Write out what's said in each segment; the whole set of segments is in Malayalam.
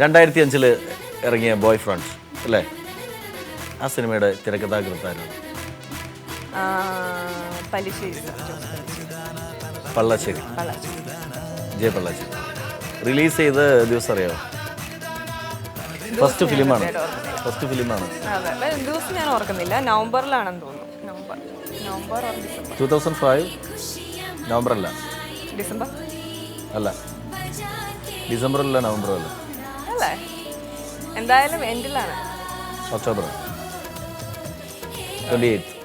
രണ്ടായിരത്തി അഞ്ചിൽ ഇറങ്ങിയ ബോയ് ഫ്രണ്ട് അല്ലേ? ആ സിനിമയുടെ തിരക്കഥാകൃത്തായിരുന്നു പള്ളശ്ശേരി. ജയ പള്ളശ്ശേരി. റിലീസ് ചെയ്ത ദിവസം അറിയോ? ഫസ്റ്റ് ഫിലിമാണ്. ഫസ്റ്റ് ഫിലിമാണ്. ദിവസം ഞാൻ ഓർക്കുന്നില്ല. നവംബറിലാണെന്ന് തോന്നുന്നു. November November two thousand five November അല്ല ഡിസംബർ? അല്ല. ഡിസംബറിലല്ല നവംബറിലല്ല. അല്ലേ? എന്തായാലും എൻഡിലാണ് ഒക്ടോബർ. ട്വന്റി എയ്റ്റ്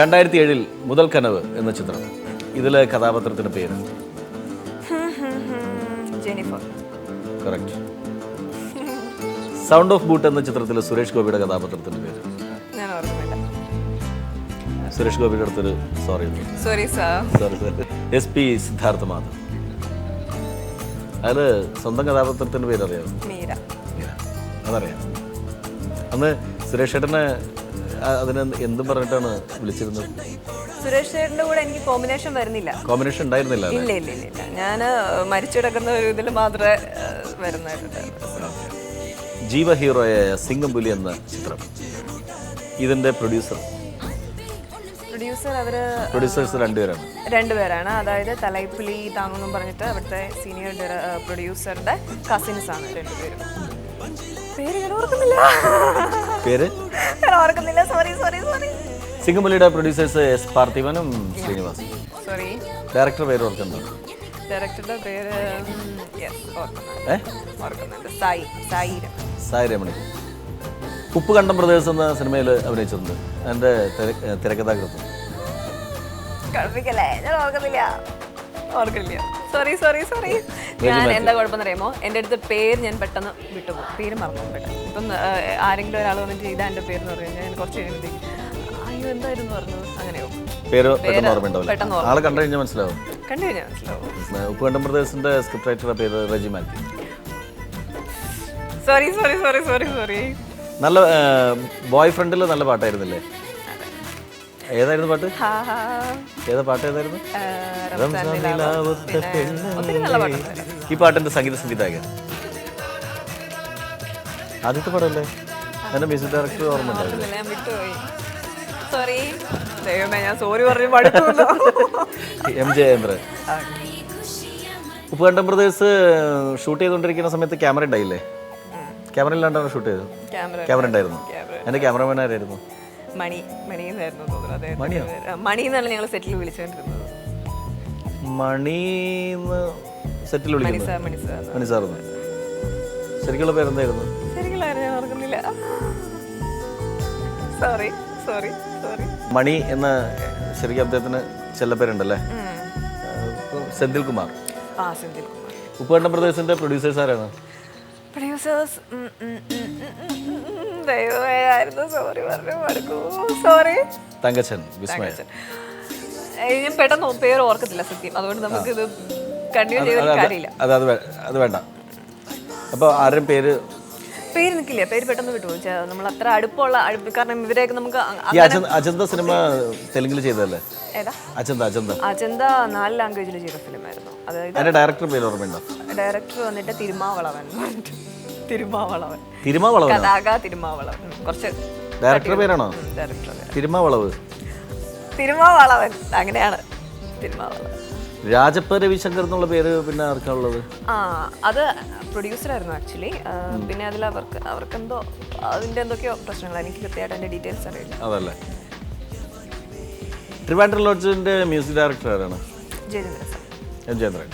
രണ്ടായിരത്തി ഏഴിൽ മുതൽ കനവ് എന്ന ചിത്രം. ഇതിലെ കഥാപാത്രത്തിന്റെ പേര്? Jennifer correct sound of boot എന്ന ചിത്രത്തിലെ സുരേഷ് ഗോപിയുടെ കഥാപാത്രത്തിന്റെ പേര്? സുരേഷ് ഗോപിയുടെ അടുത്തൊരു sorry sorry sir sorry sorry S P Siddhartha Madhav. അതിൽ സ്വന്തം കഥാപാത്രത്തിന്റെ പേര് അറിയാമോ മീര. അതറിയാം. അന്ന് സുരേഷ് ചേട്ടനെ ആ- അതിന് എന്തും പറഞ്ഞിട്ടാണ് വിളിച്ചിരുന്നത്? സുരേഷ് ചേട്ടന്റെ കൂടെ എനിക്ക് കോമ്പിനേഷൻ വരുന്നില്ല. കോമ്പിനേഷൻ ഉണ്ടായിരുന്നില്ല ഇല്ല ഇല്ല ഇല്ല ഞാൻ മരിച്ചു കിടക്കുന്ന ഒരു ഇതിൽ മാത്രമേ ഏഹ്, ജീവ ഹീറോയായ സിംഗംപുലി എന്ന ചിത്രം. ഇതിന്റെ പ്രൊഡ്യൂസർ പ്രൊഡ്യൂസർ അവർ പ്രൊഡ്യൂസേഴ്സ് രണ്ടുപേരാണ്. രണ്ടുപേരാണ്. അതായത് തലൈപ്പിളി താങ്ങുന്നും പറഞ്ഞിട്ട് അവിടുത്തെ സീനിയർ പ്രൊഡ്യൂസറുടെ കസിൻസ് ആണ് രണ്ടുപേരും. പേര് ഞാൻ ഓർക്കുന്നില്ല. പേര്? ഞാൻ ഓർക്കുന്നില്ല. സോറി സോറി സോറി സിംഗംപുലിയുടെ പ്രൊഡ്യൂസേഴ്സ് എസ് പാർത്ഥിവനും ശ്രീനിവാസ് സോറി ഡയറക്ടർ പേര് ഓർക്കുന്നുണ്ടോ? ഡയറക്ടറുടെ പേര് സായി. സായി രമണി ഉപ്പ് കണ്ടം ബ്രദേഴ്സ് എന്ന സിനിമയിൽ അഭിനയിച്ചിട്ടുണ്ട്. എന്റെ തിര- തിരക്കഥാകൃത്ത്. ഓർക്കുന്നില്ല. സോറി സോറി സോറി ഞാൻ എന്താ കുഴപ്പമെന്ന് അറിയാമോ എന്റെ അടുത്ത് പേര് ഞാൻ പെട്ടെന്ന് വിട്ടുപോകും പേര് മറന്നു പെട്ടെന്ന്. ഇപ്പം ആരെങ്കിലും ഒരാൾ വന്നിട്ട് ചെയ്താൽ എന്റെ പേര് എന്ന് പറഞ്ഞു ഞാൻ കുറച്ച് കഴിഞ്ഞിട്ട് അയ്യോ എന്തായിരുന്നു? പറഞ്ഞു. അങ്ങനെയോ. പേര് പെട്ടെന്ന് ഓർമ്മയുണ്ടാവില്ല. ആളെ കണ്ടു കഴിഞ്ഞാൽ മനസ്സിലാവും. കണ്ടു കഴിഞ്ഞാൽ മനസ്സിലാവും. ഉപ്പ് കണ്ടം ബ്രദേഴ്സിന്റെ സ്ക്രിപ്റ്റ് റൈറ്ററുടെ പേര് Reji Mathew. Sorry sorry sorry sorry sorry നല്ല ബോയ് ഫ്രണ്ടിൽ നല്ല പാട്ടായിരുന്നില്ലേ? ഏതായിരുന്നു പാട്ട്? ഏതാ പാട്ട് ഏതായിരുന്നു? ഈ പാട്ടിന്റെ സംഗീത സംവിധായകൻ. ആദ്യത്തെ പടമല്ലേ എന്റെ മ്യൂസിക് ഡയറക്ടർ ഓർമ്മ സോറി ഞാൻ സോറി പറഞ്ഞു M Jayendran Uppukandam brothers shoot ചെയ്തുകൊണ്ടിരിക്കുന്ന സമയത്ത് ക്യാമറ ഉണ്ടായില്ലേ? ക്യാമറ ഇല്ലാണ്ടാണ് ഷൂട്ട് ചെയ്തത്? ക്യാമറ ഉണ്ടായിരുന്നു. എന്റെ എന്റെ ക്യാമറമാൻ ആരായിരുന്നു? മണി മണി എന്നായിരുന്നു തോന്നുന്നു. അതെ മണിയോ? മണി എന്നാണ് ഞങ്ങൾ സെറ്റിൽ വിളിച്ചുകൊണ്ടിരുന്നത് സെറ്റിൽ വിളിക്കുന്നത്? മണി സാർ ശരിക്കുള്ള പേരെന്തായിരുന്നു? ശരിക്കും ഞാൻ ഓർക്കുന്നില്ല. സോറി സോറി സോറി മണി എന്ന ശരിക്കും അദ്ദേഹത്തിന് ചെല്ലപ്പേരുണ്ടല്ലേ പേരുണ്ടല്ലേ? സെന്തിൽ കുമാർ ആ സെന്തിൽ കുമാർ ഉപ്പുകണ്ടം പ്രദേശത്തിന്റെ പ്രൊഡ്യൂസേഴ്സ് ആരാണ്? പ്രൊഡ്യൂസേഴ്സ് ദൈവമായിരുന്നു സോറി പറഞ്ഞു മടുക്കൂ സോറി തങ്കച്ചൻ വിസ്മയ. ഞാൻ പെട്ടെന്ന് പേര് ഓർക്കത്തില്ല സത്യം. അതുകൊണ്ട് നമുക്കിത് കണ്ടിന്യൂ ചെയ്തിട്ട് കാര്യമില്ല. അത് അത് വേണ്ട. അപ്പോൾ ആരും പേര് പേര് നിൽക്കില്ല പേര് പെട്ടെന്ന് വിട്ടു നമ്മൾ അത്ര അടുപ്പമുള്ള അടുപ്പ്. കാരണം ഇവരെയൊക്കെ നമുക്ക് ഈ അജന്ത അജന്ത സിനിമ തെലുങ്കിൽ ചെയ്തതല്ലേ? ഏതാ? അജന്ത അജന്ത. അജന്ത നാല് ലാംഗ്വേജിൽ ചെയ്ത ഫിലിമായിരുന്നു. അതായത് ഡയറക്ടർ പേര് ഓർമ്മയുണ്ടോ? ഡയറക്ടർ വന്നിട്ട് തിരുമാവളവൻ തിരുമാവളവൻ. തിരുമാവളവൻ. തിരുമാവളവ് കഥാക തിരുമാവളവൻ. കുറച്ച് ഡയറക്ടർ പേരാണോ? ഡയറക്ടർ തിരുമാവളവ്. തിരുമാവളവൻ. അങ്ങനെയാണ്. തിരുമാവളവൻ. രാജപ്പ രവിശങ്കർ എന്നുള്ള പേര് പിന്നെ ആർക്കാ ഉള്ളത്? ആ അത് പ്രൊഡ്യൂസർ ആയിരുന്നു ആക്ച്വലി പിന്നെ അതിൽ അവർക്ക് അവർക്കെന്തോ അതിന്റെ എന്തൊക്കെയോ പ്രശ്നങ്ങൾ. എനിക്ക് കൃത്യമായിട്ട് അതിന്റെ ഡീറ്റെയിൽസ് അറിയില്ല. അതല്ലേ. ട്രിവാൻഡ്രം ലോഡ്ജിന്റെ മ്യൂസിക് ഡയറക്ടർ ആരാണ്? ജയചന്ദ്രൻ ജയചന്ദ്രൻ. ജയേന്ദ്രൻ